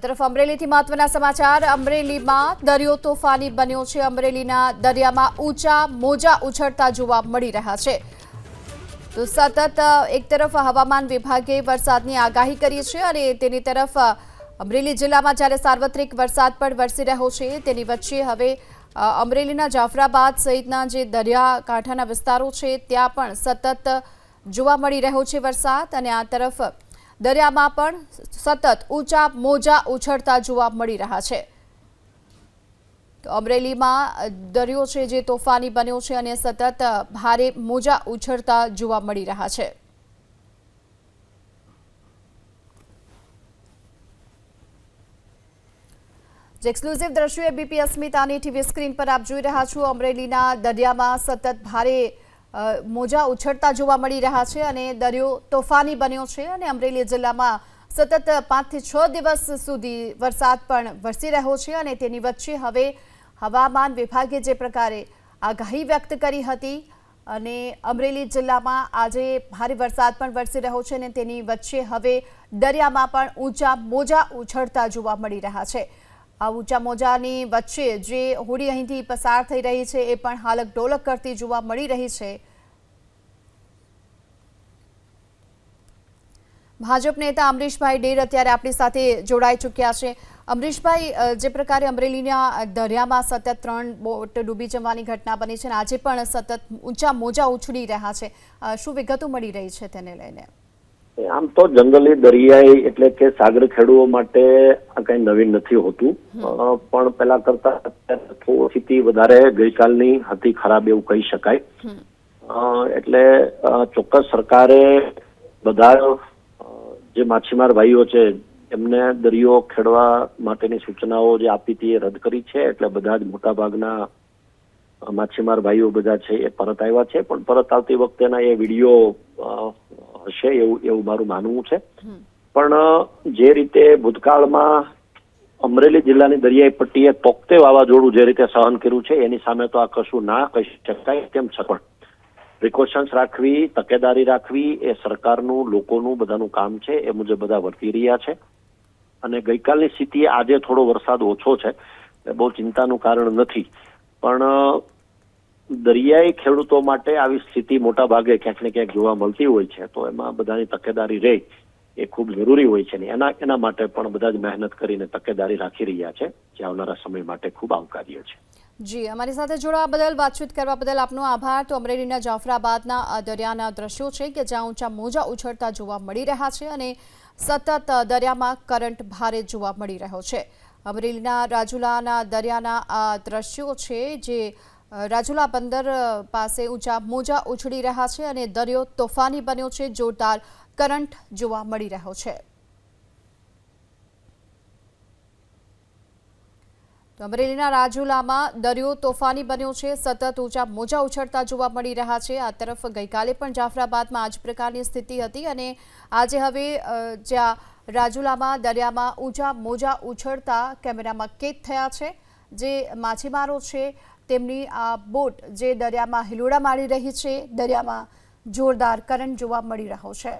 તરફ અમરેલીથી મહત્વના સમાચાર. અમરેલીમાં દરિયો તોફાની બન્યો છે. અમરેલીના દરિયામાં ઊંચા મોજા ઉછળતા જોવા મળી રહ્યા છે. તો સતત એક તરફ હવામાન વિભાગે વરસાદની આગાહી કરી છે અને તેની તરફ અમરેલી જિલ્લામાં જ્યારે સાર્વત્રિક વરસાદ પણ વરસી રહ્યો છે, તેની વચ્ચે હવે અમરેલીના જાફરાબાદ સહિતના જે દરિયાકાંઠાના વિસ્તારો છે, ત્યાં પણ સતત જોવા મળી રહ્યો છે વરસાદ અને આ તરફ દરિયામાં પણ સતત ઊંચા મોજા ઉછળતા જોવા મળી રહ્યા છે. તો અમરેલીમાં દરિયો છે જે તોફાની બન્યો છે અને સતત ભારે મોજા ઉછળતા જોવા મળી રહ્યા છે. જે એક્સક્લુઝિવ દ્રશ્યો એબીપી અસ્મિતાની ટીવી સ્ક્રીન પર આપ જોઈ રહ્યા છો. અમરેલીના દરિયામાં સતત ભારે મોજા ઉછળતા જોવા મળી રહ્યા છે અને દરિયો તોફાની બન્યો છે અને અમરેલી જિલ્લામાં સતત પાંચથી છ દિવસ સુધી વરસાદ પણ વરસી રહ્યો છે અને તેની વચ્ચે હવે હવામાન વિભાગે જે પ્રકારે આગાહી વ્યક્ત કરી હતી અને અમરેલી જિલ્લામાં આજે ભારે વરસાદ પણ વરસી રહ્યો છે અને તેની વચ્ચે હવે દરિયામાં પણ ઊંચા મોજા ઉછળતા જોવા મળી રહ્યા છે. ઊંચા મોજાની વચ્ચે જે હોડી અહીંથી પસાર થઈ રહી છે, એ પણ હાલક ઢોલક કરતી જોવા મળી રહી છે. ભાજપ નેતા અમરીશભાઈ ડેર અત્યારે આપણી સાથે જોડાઈ ચૂક્યા છે. અમરીશભાઈ જે પ્રકારે અમરેલીના દરિયામાં સતત ત્રણ બોટ ડૂબી જવાની ઘટના બની છે અને આજે પણ સતત ઊંચા મોજા ઉછળી રહ્યા છે. શું વિગતો મળી રહી છે તેને લઈને? આમ તો જંગલી દરિયાઈ એટલે કે સાગર ખેડૂઓ માટે આ કઈ નવીન નથી હોતું. પણ પેલા કરતા સ્થિતિ વધારે ગઈકાલની હતી ખરાબ એવું કહી શકાય. એટલે ચોક્કસ સરકારે બધા જે માછીમાર ભાઈઓ છે એમને દરિયો ખેડવા માટેની સૂચનાઓ જે આપી હતી એ રદ કરી છે. એટલે બધા જ મોટા ભાગના માછીમાર ભાઈઓ બધા છે એ પરત આવ્યા છે. પણ પરત આવતી વખતેના એ વીડિયો હશે એવું એવું મારું માનવું છે. પણ જે રીતે ભૂતકાળમાં અમરેલી જિલ્લાની દરિયાઈ પટ્ટીએ તોકતે વાવાઝોડું જે રીતે સહન કર્યું છે એની સામે તો આ કશું ના કહી શકાય તેમ છતાં પ્રિકોશન્સ રાખવી તકેદારી રાખવી એ સરકારનું લોકોનું બધાનું કામ છે એ મુજબ બધા વર્તી રહ્યા છે. અને ગઈકાલની સ્થિતિએ આજે થોડો વરસાદ ઓછો છે બહુ ચિંતાનું કારણ નથી. પણ દરિયાઈ ખેડૂતો માટે આવી સ્થિતિ મોટા ભાગે ક્યાંક ને ક્યાંક જોવા મળતી હોય છે, તો એમાં બધાની તકેદારી રહે એ ખૂબ જરૂરી હોય છે ને એના એના માટે પણ બધા જ મહેનત કરીને તકેદારી રાખી રહ્યા છે, જે આવનારા સમય માટે ખૂબ આવકાર્ય છે. જી, અમારી સાથે જોડાવા બદલ, વાતચીત કરવા બદલ આપનો આભાર. તો અમરેલીના જાફરાબાદના દરિયાના દ્રશ્યો છે કે જ્યાં ઊંચા મોજા ઉછળતા જોવા મળી રહ્યા છે અને સતત દરિયામાં કરંટ ભારે જોવા મળી રહ્યો છે. અમરેલીના રાજુલાના દરિયાના આ દ્રશ્યો છે જે રાજુલા બંદર પાસે ઊંચા મોજા ઉછળી રહ્યા છે અને દરિયો તોફાની બન્યો છે. જોરદાર કરંટ જોવા મળી રહ્યો છે. તો અમરેલીના રાજુલામાં દરિયો તોફાની બન્યો છે. સતત ઊંચા મોજા ઉછળતા જોવા મળી રહ્યા છે. આ તરફ ગઈકાલે પણ જાફરાબાદમાં આ જ પ્રકારની સ્થિતિ હતી અને આજે હવે જ્યાં રાજુલામાં દરિયામાં ઊંચા મોજા ઉછળતા કેમેરામાં કેદ થયા છે. જે માછીમારો છે તેમની આ બોટ જે દરિયામાં હિલોડા મારી રહી છે, દરિયામાં જોરદાર કરંટ જોવા મળી રહ્યો છે.